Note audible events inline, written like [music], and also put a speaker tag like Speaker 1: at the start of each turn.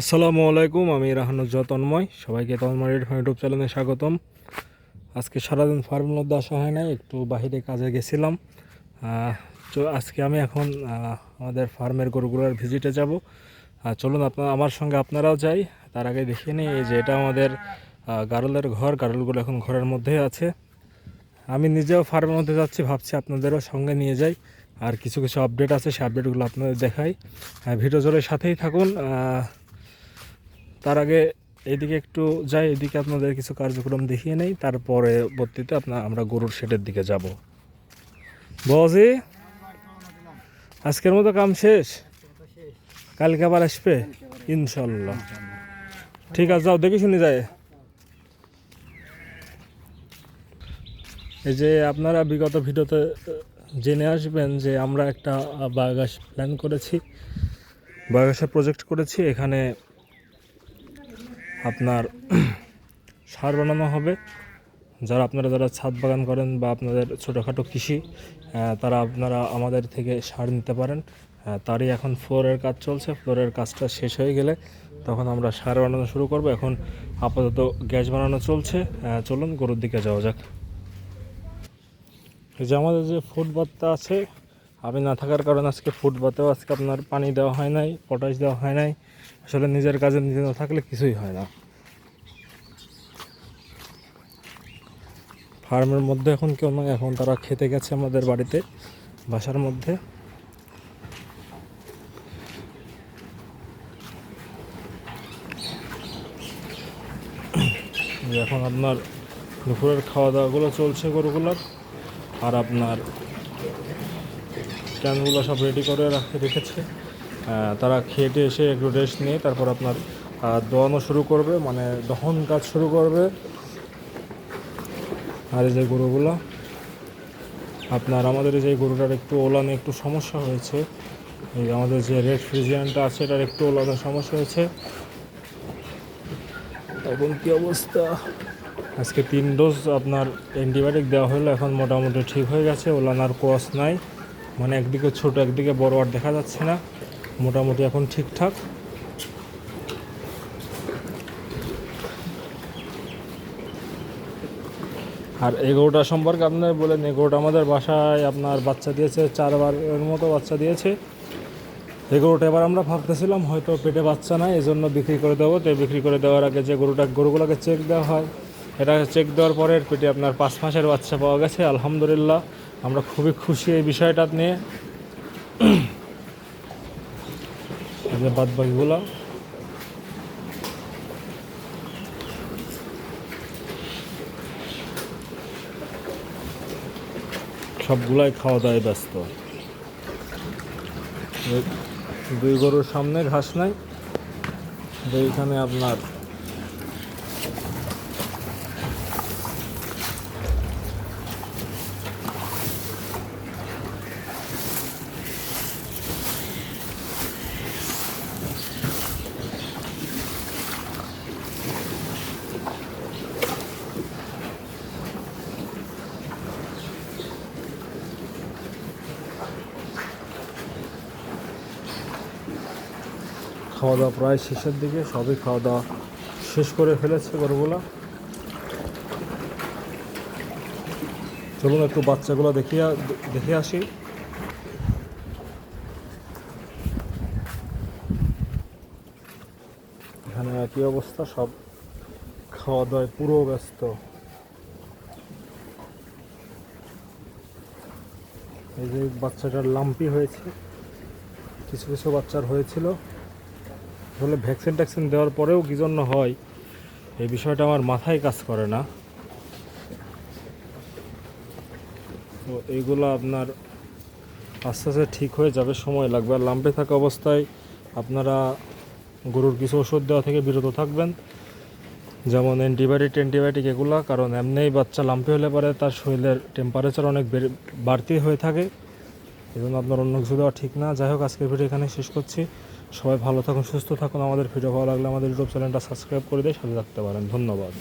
Speaker 1: আসসালামু আলাইকুম, আমি রাহানুজ্জা তন্ময় সবাইকে তন্ময় ইউটিউব চ্যানেলে স্বাগতম। আজকে সারাদিন ফার্মের মধ্যে আসা হয় নাই, একটু বাইরে কাজে গেছিলাম। তো আজকে আমি এখন আমাদের ফার্মের গরুগুলোর ভিজিটে যাব। চলুন আপনার আমার সঙ্গে আপনারাও যাই। তার আগে দেখিয়ে নিই যে এটা আমাদের গারলের ঘর। গারলগুলো এখন ঘরের মধ্যেই আছে। আমি নিজেও ফার্মের মধ্যে যাচ্ছি, ভাবছি আপনাদেরও সঙ্গে নিয়ে যাই। আর কিছু কিছু আপডেট আছে, সেই আপডেটগুলো আপনাদের দেখাই। ভিডিও জোরের সাথেই থাকুন। তার আগে এদিকে একটু যাই, এদিকে আপনাদের কিছু কার্যক্রম দেখিয়ে নেই। তারপরে পরবর্তীতে আপনার আমরা গরুর শেডের দিকে যাব। বজি, আজকের মতো কাম শেষ? কালকে আবার আসবে? ইনশাল্লাহ। ঠিক আছে, যাও, দেখি শুনে যায় এই যে আপনারা বিগত ভিডিওতে জেনে আসবেন যে আমরা একটা বায়োগ্যাস প্ল্যান করেছি। বায়োগ্যাসের প্রজেক্ট করেছি। এখানে আপনার [clears throat] সার বানানো হবে। যারা আপনারা যারা ছাদ বাগান করেন বা আপনাদের ছোটোখাটো কৃষি তারা আপনারা আমাদের থেকে সার নিতে পারেন। তারই এখন ফ্লোরের কাজ চলছে। ফ্লোরের কাজটা শেষ হয়ে গেলে তখন আমরা সার বানানো শুরু করব। এখন আপাতত গ্যাস বানানো চলছে। চলুন গরুর দিকে যাওয়া যাক। যে আমাদের যে ফুটপাতটা আছে আমি না থাকার কারণে আজকে ফুটপাতেও আজকে আপনার পানি দেওয়া হয় নাই পটাশ দেওয়া হয় নাই। আসলে নিজের কাজে নিজে না থাকলে কিছুই হয় না। ফার্মের মধ্যে এখন কেউ নয় এখন তারা খেতে গেছে আমাদের বাড়িতে, বাসার মধ্যে। এখন আপনার দুপুরের খাওয়া দাওয়াগুলো চলছে গরুগুলোর, আর আপনার ক্যানগুলো সব রেডি করে রাখে রেখেছে তারা খেটে এসে একটু রেস্ট নিয়ে তারপর আপনার দোয়ানো শুরু করবে মানে দহন কাজ শুরু করবে। আর এই যে গরুগুলো আপনার আমাদের এই যে গরুটার একটু ওলানে একটু সমস্যা হয়েছে। এই আমাদের যে রেড ফ্রিজিয়ানটা আছে এটার একটু ওলানে সমস্যা হয়েছে। এখন কি অবস্থা? আজকে তিন ডোজ আপনার অ্যান্টিবায়োটিক দেওয়া হলো এখন মোটামুটি ঠিক হয়ে গেছে ওলানার কোয়াস নাই। মানে একদিকে ছোট, একদিকে বড় আর দেখা যাচ্ছে না। মোটামুটি এখন ঠিকঠাক। আর এই গরুটা সম্পর্কে আপনার বলেন এই গরুটা আমাদের বাসায় আপনার বাচ্চা দিয়েছে চারবারের মতো বাচ্চা দিয়েছে। এই গরুটা এবার আমরা ভাবতেছিলাম, হয়তো পেটে বাচ্চা নাই এই জন্য বিক্রি করে দেবো। তো বিক্রি করে দেওয়ার আগে যে গরুটা, গরুগুলোকে চেক দেওয়া হয়। এটা চেক দেওয়ার পরে পেটে আপনার পাঁচ মাসের বাচ্চা পাওয়া গেছে, আলহামদুলিল্লাহ। আমরা খুবই খুশি এই বিষয়টা নিয়ে। বাদ বাকিগুলো সবগুলাই খাওয়া দাওয়ায় ব্যস্ত দুই গরুর সামনে ঘাস নাই। এইখানে আপনার খাওয়া দাওয়া প্রায় শেষের দিকে, সবই খাওয়া দাওয়া শেষ করে ফেলেছে গরুগুলো চলুন একটু বাচ্চাগুলো দেখিয়া, দেখে আসি। এখানে একই অবস্থা? সব খাওয়া দাওয়ায় পুরো ব্যস্ত। এই যে বাচ্চাটার লাম্পি হয়েছে, কিছু কিছু বাচ্চার হয়েছিল। আসলে ভ্যাকসিন ট্যাকসিন দেওয়ার পরেও কী জন্য হয়, এই বিষয়টা আমার মাথায় কাজ করে না। তো এইগুলো আপনার আস্তে আস্তে ঠিক হয়ে যাবে, সময় লাগবে। আর লাম্পে থাকা অবস্থায় আপনারা গরুর কিছু ওষুধ দেওয়া থেকে বিরত থাকবেন। যেমন অ্যান্টিবায়োটিক অ্যান্টিবায়োটিক এগুলো, কারণ এমনিই বাচ্চা লাম্পি হলে পরে তার শরীরের টেম্পারেচার অনেক বেড়ে- বাড়তি হয়ে থাকে। এই জন্য আপনার অন্য কিছু দেওয়া ঠিক না। যাই হোক, আজকের ভিডিও এখানে শেষ করছি। সবাই ভালো থাকুন, সুস্থ থাকুন। আমাদের ভিডিও ভালো লাগলে আমাদের ইউটিউব চ্যানেলটা সাবস্ক্রাইব করে দিয়ে সাথে থাকতে পারেন। ধন্যবাদ।